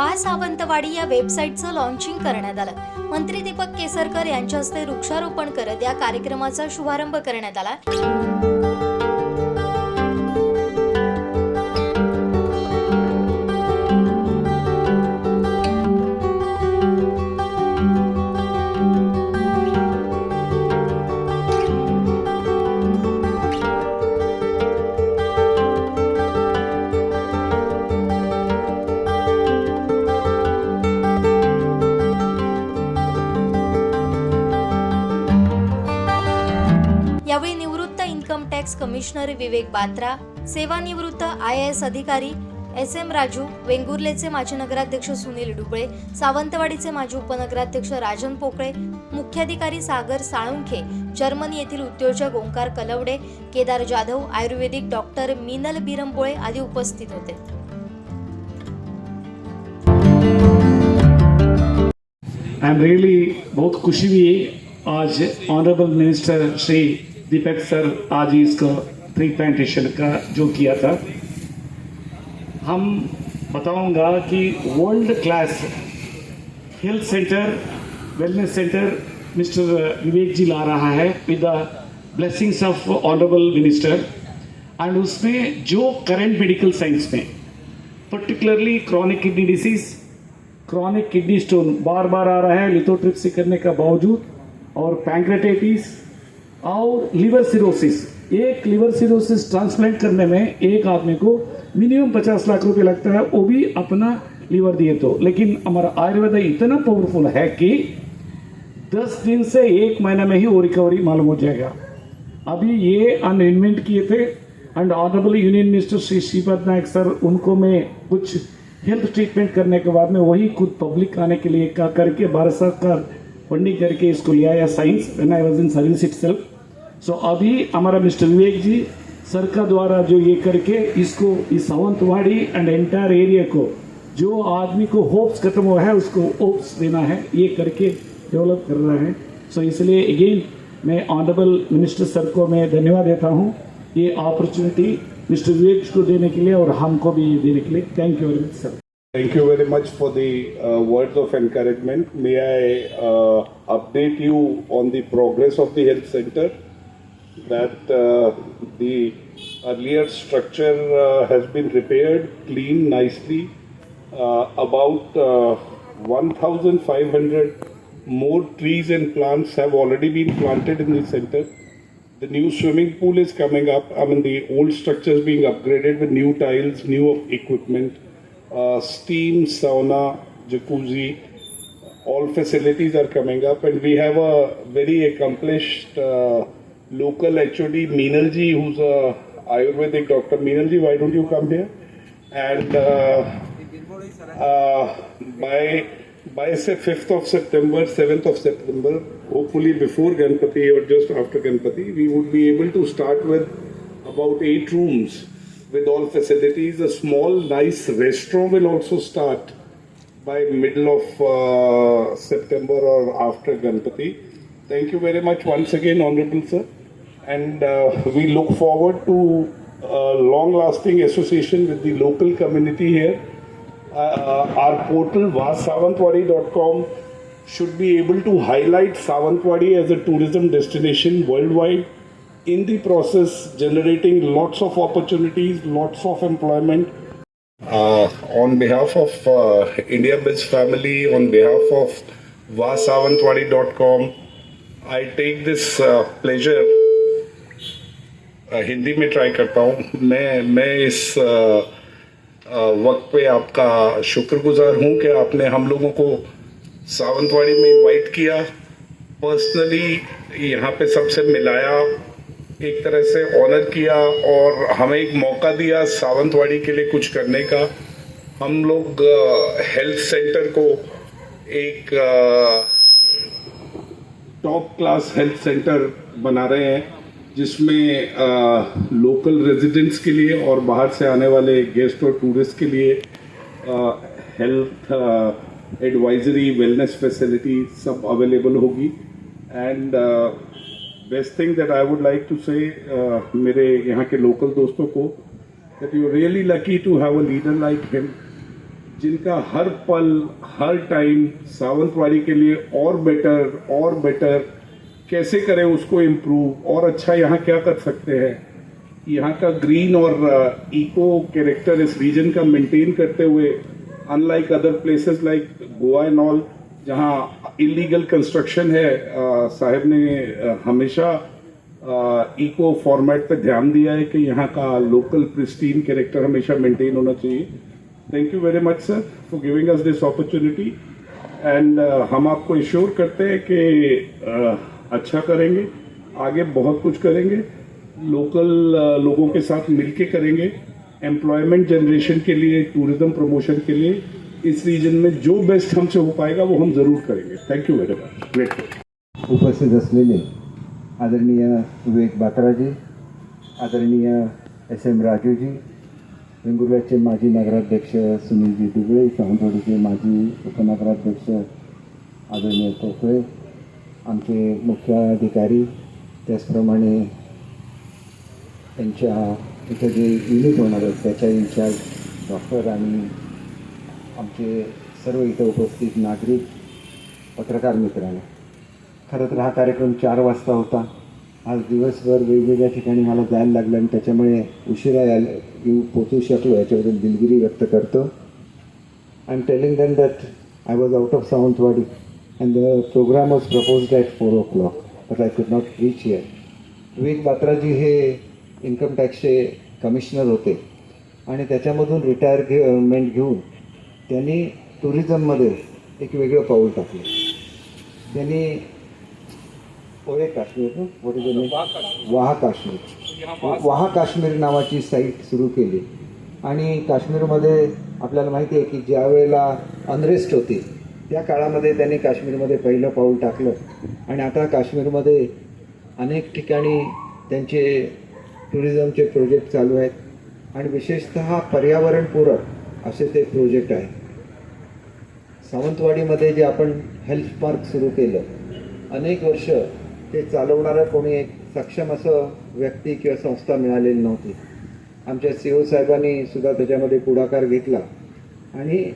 वा सावंतवाडी या वेबसाईटचं लॉन्चिंग करण्यात आलं. मंत्री दीपक केसरकर यांच्या हस्ते वृक्षारोपण करत या कार्यक्रमाचा शुभारंभ करण्यात आला. कमिशनर विवेक बात्रा सेवानिवृत्त आय एस अधिकारी एस एम राजू वेंगुर्लेचे माजी नगराध्यक्ष सुनील डुबळे सावंतवाडीचे माजी उपनगराध्यक्ष राजन पोकळे मुख्याधिकारी सागर साळुंखे जर्मनी येथील उद्योजक ओंकार कलवडे केदार जाधव आयुर्वेदिक डॉक्टर मिनल बिरंबोळे आदी उपस्थित होते. आई एम रियली बहुत खुशी हुई आज honourable minister Shri Deepak sir आज इसको ट्री प्लांटेशन का जो किया था। हम बताऊँगा कि world class health centre wellness centre mister Vivek ji ला रहा है with the blessings of honourable minister and उसमें जो करंट मेडिकल साइंस में particularly chronic kidney disease chronic kidney stone बार बार आ रहा है लिथोट्रिप्सी करने का बावजूद, और पैंक्रेटाइटिस और लिवर सिरोसिस एक लिवर सिरोसिस ट्रांसप्लांट करने में एक आदमी को मिनिमम पचास लाख रुपए लगता है, वो भी अपना लीवर दिए तो। लेकिन हमारा आयुर्वेद इतना पावरफुल है कि दस दिन से एक महीने में ही वो रिकवरी मालूम हो जाएगा। अभी ये अनइन्वेंट किए थे and honourable union minister Shri Shripad Naik sir उनको मैं कुछ हेल्थ ट्रीटमेंट करने के बाद में वही खुद पब्लिक आने के लिए का करके, भारत सरकार फंडिंग करके इसको लिया या science I was in service it so अभी हमारा मिस्टर विवेक जी सर का द्वारा जो ये करके इसको इस सावंतवाड़ी एंड एंटायर एरिया को जो आदमी को होप्स खत्म हुआ है उसको होप्स देना है ये करके डेवलप कर रहा है सो इसलिए अगेन मैं ऑनरेबल मिनिस्टर सर को मैं धन्यवाद देता हूँ ये अपॉर्चुनिटी मिस्टर विवेक को देने के लिए और हमको भी देने के लिए thank you very much sir very much for the uh, words of encouragement. May I uh, update you on the progress of the health center? That uh, the earlier structure uh, has been repaired, cleaned nicely. Uh, about uh, 1,500 more trees and plants have already been planted in the center. The new swimming pool is coming up. I mean, the old structure is being upgraded with new tiles, new equipment, uh, steam, sauna, jacuzzi. All facilities are coming up, and we have a very accomplished uh, local HOD, Meenalji, who's a Ayurvedic doctor. Meenalji, why don't you come here? And uh, uh, by by say 5th of September, 7th of September, hopefully before Ganpati or just after Ganpati, we would be able to start with about eight rooms with all facilities. A small, nice restaurant will also start by middle of uh, September or after Ganpati. Thank you very much once again, Honorable Sir. And uh, we look forward to a long-lasting association with the local community here uh, our portal vasavantwadi.com should be able to highlight Savantwadi as a tourism destination worldwide. In the process, generating lots of opportunities, lots of employment. Uh, on behalf of uh, India Biz family, on behalf of vasavantwadi.com, I take this uh, pleasure uh, Hindi में try करता हूँ। मैं मैं इस वक्त पे आपका शुक्रगुजार हूँ कि आपने हम लोगों को सावंतवाड़ी में इनवाइट किया। पर्सनली यहाँ पे सबसे मिलाया, एक तरह से ऑनर किया और हमें एक मौका दिया सावंतवाड़ी के लिए कुछ करने का। हम लोग हेल्थ सेंटर को एक टॉप क्लास हेल्थ सेंटर बना रहे हैं। जिसमें लोकल रेजिडेंट्स के लिए और बाहर से आने वाले गेस्ट और टूरिस्ट के लिए हेल्थ एडवाइजरी वेलनेस फैसिलिटी सब अवेलेबल होगी। And best thing that I would like to say मेरे यहाँ के लोकल दोस्तों को that you really lucky to have a leader like him, जिनका हर पल, हर टाइम सावंतवाड़ी के लिए और बेटर और बेटर कैसे करें उसको इम्प्रूव और अच्छा यहाँ क्या कर सकते हैं? यहाँ का ग्रीन और इको कैरेक्टर इस रीजन का मेंटेन करते हुए unlike other places like Goa and all जहाँ इलीगल कंस्ट्रक्शन है अ, साहब ने हमेशा इको फॉर्मेट पे ध्यान दिया है कि यहाँ का लोकल प्रिस्टीन कैरेक्टर हमेशा मेंटेन होना चाहिए। Thank you very much sir for giving us this opportunity and हम आपको इश्योर करते हैं कि अ, अच्छा करेंगे, आगे बहुत कुछ करेंगे लोकल लोगों के साथ मिलके करेंगे एम्प्लॉयमेंट जनरेशन के लिए टूरिज़्म प्रमोशन के लिए, इस रीजन में जो बेस्ट हमसे हो पाएगा वो हम ज़रूर करेंगे। Thank you very much great उपस्थित असलेले आदरणीय विवेक बात्राजी आदरणीय एस एम राजू राजूजी वेंगुर्ल्याचे माजी नगराध्यक्ष सुनील सुनीलजी दुबळे, सावंतवाडीचे माजी उपनगराध्यक्ष आदरणीय कोकळे आमचे मुख्याधिकारी त्याचप्रमाणे त्यांच्या इथं जे युनिट होणार आहेत त्याच्या इन्चार्ज डॉक्टर आणि आमचे सर्व इथं उपस्थित नागरिक पत्रकार मित्रांनो. खरं तर हा कार्यक्रम चार वाजता होता. आज दिवसभर वेगवेगळ्या ठिकाणी मला जायला लागलं आणि त्याच्यामुळे उशिरा यायला येऊ पोचू शकलो याच्याबद्दल दिलगिरी व्यक्त करतो. I am telling then that I was out of Sawantwadi and the programme was proposed at four o'clock but I could not reach here Vivek Batraji हे इन्कम टॅक्सचे कमिशनर होते. आणि त्याच्यामधून रिटायर घेमेंट घेऊन त्यांनी टुरिझममध्ये एक वेगळं पाऊल टाकलं. त्यांनी ओळे काश्मीर the? वाहा काश्मीर. वाहा काश्मीर. नावाची साईट सुरू केली. आणि काश्मीरमध्ये आपल्याला माहिती आहे की ज्या वेळेला अनरेस्ट होती त्या काळामध्ये त्यांनी काश्मीरमध्ये पहिलं पाऊल टाकलं. आणि आता काश्मीरमध्ये अनेक ठिकाणी त्यांचे टुरिझमचे प्रोजेक्ट चालू आहेत. आणि विशेषतः पर्यावरणपूरक असे ते प्रोजेक्ट आहेत. सावंतवाडीमध्ये जे आपण हेल्थ पार्क सुरू केलं अनेक वर्ष ते चालवणारं कोणी एक सक्षम असं व्यक्ती किंवा संस्था मिळालेली नव्हती. आमच्या सी ओ साहेबांनी सुद्धा त्याच्यामध्ये पुढाकार घेतला. आणि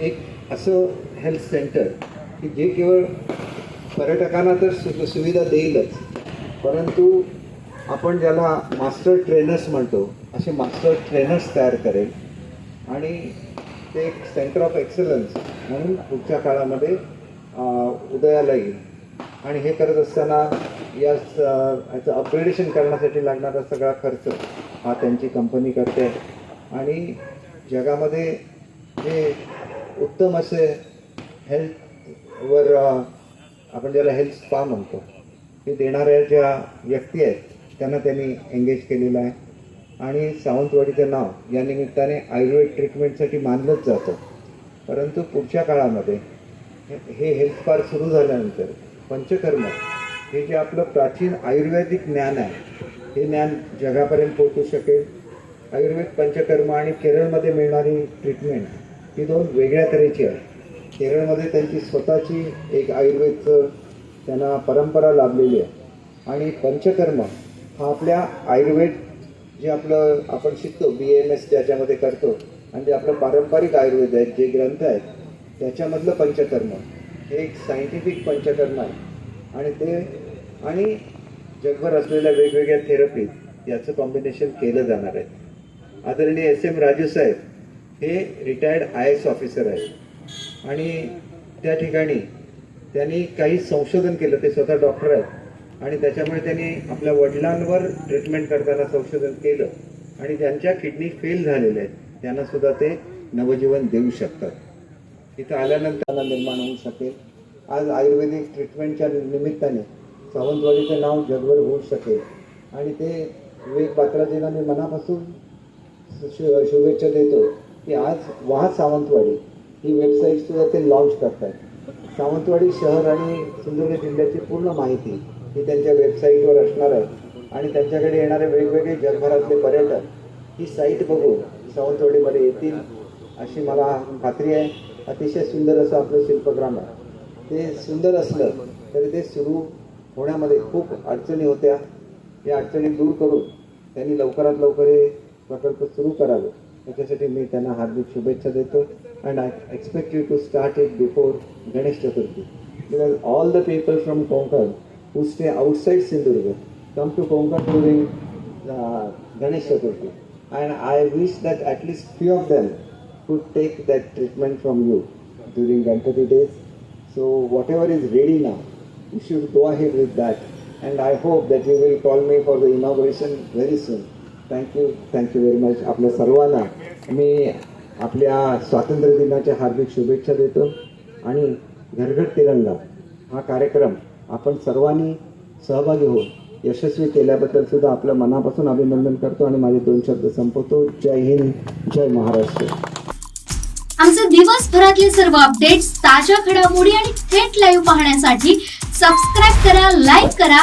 एक असं हेल्थ सेंटर की जे केवळ पर्यटकांना तर सु सुविधा देईलच परंतु आपण ज्याला मास्टर ट्रेनर्स म्हणतो असे मास्टर ट्रेनर्स तयार करेल. आणि ते एक सेंटर ऑफ एक्सलन्स म्हणून पुढच्या काळामध्ये उदयाला येईल. आणि हे करत असताना या स- याचं अपग्रेडेशन करण्यासाठी लागणारा सगळा खर्च हा त्यांची कंपनी करते. आणि जगामध्ये जे उत्तम असे हेल्थवर आपण ज्याला हेल्थ स्पा म्हणतो ते देणाऱ्या ज्या व्यक्ती आहेत त्यांना त्यांनी एंगेज केलेलं आहे. आणि सावंतवाडीचं नाव या निमित्ताने आयुर्वेद ट्रीटमेंटसाठी मानलंच जातं. परंतु पुढच्या काळामध्ये हे- हे हेल्थ पार सुरू झाल्यानंतर पंचकर्म हे जे आपलं प्राचीन आयुर्वेदिक ज्ञान आहे हे ज्ञान जगापर्यंत पोहोचू शकेल. आयुर्वेद पंचकर्म आणि केरळमध्ये मिळणारी ट्रीटमेंट ही दोन वेगळ्या तऱ्हेची आहे केरळमध्ये त्यांची स्वतःची एक आयुर्वेदचं त्यांना परंपरा लाभलेली आहे. आणि पंचकर्म हा आपल्या आयुर्वेद जे आपलं आपण शिकतो बी एम एस ज्याच्यामध्ये करतो आणि जे आपलं पारंपरिक आयुर्वेद आहेत जे ग्रंथ आहेत त्याच्यामधलं पंचकर्म हे एक सायंटिफिक पंचकर्म आहे. आणि ते आणि जगभर असलेल्या वेगवेगळ्या थेरपी याचं कॉम्बिनेशन केलं जाणार आहे. आदरणीय एस एम राजू साहेब हे रिटायर्ड आय एस ऑफिसर आहेत. आणि त्या ठिकाणी त्यांनी काही संशोधन केलं ते स्वतः डॉक्टर आहेत. आणि त्याच्यामुळे त्यांनी आपल्या वडिलांवर ट्रीटमेंट करताना संशोधन केलं. आणि ज्यांच्या किडनी फेल झालेल्या आहेत. त्यांना सुद्धा ते नवजीवन देऊ शकतात. इथं आल्यानंतर त्यांना निर्माण होऊ शकेल. आज आयुर्वेदिक ट्रीटमेंटच्या निमित्ताने सावंतवाडीचं नाव जगभर होऊ शकेल. आणि ते विवेक पात्राजींना मी मनापासून शु शुभेच्छा देतो की आज वाह सावंतवाडी. ही वेबसाईट सुद्धा ते लॉन्च करतात सावंतवाडी शहर आणि सिंधुदुर्ग जिल्ह्याची पूर्ण माहिती ही त्यांच्या वेबसाईटवर असणार आहे. आणि त्यांच्याकडे येणारे वेगवेगळे जगभरातले पर्यटक ही साईट बघून सावंतवाडीमध्ये येतील अशी मला खात्री आहे. अतिशय सुंदर असं आपलं शिल्पग्राम आहे. ते सुंदर असलं तरी ते सुरू होण्यामध्ये खूप अडचणी होत्या. या अडचणी दूर करून त्यांनी लवकरात लवकर हे प्रकल्प सुरू करावे. त्याच्यासाठी मी त्यांना हार्दिक शुभेच्छा देतो and I expect you to start it before Ganesh Chaturthi because all the people from Konkan who stay outside Sindhurga come to Konkan during uh, Ganesh Chaturthi. And I wish that at least few of them could take that treatment from you during Ganpati days. So whatever is ready now, you should go ahead with that. And I hope that you will call me for the inauguration very Thank you thank you very much आपल्या सर्वांना. मी आपल्या स्वातंत्र्य दिनाच्या हार्दिक शुभेच्छा देतो आणि घरघर तिरंगा हा कार्यक्रम आपण सर्वांनी सहभागी होऊन यशस्वी केल्याबद्दल सुद्धा आपलं मनापासून अभिनंदन करतो आणि माझे दोन शब्द संपवतो. जय हिंद जय महाराष्ट्र. आमचे दिवसभरातले सर्व अपडेट्स ताज्या घडामोडी आणि थेट लाईव्ह पाहण्यासाठी सबस्क्राईब करा लाईक करा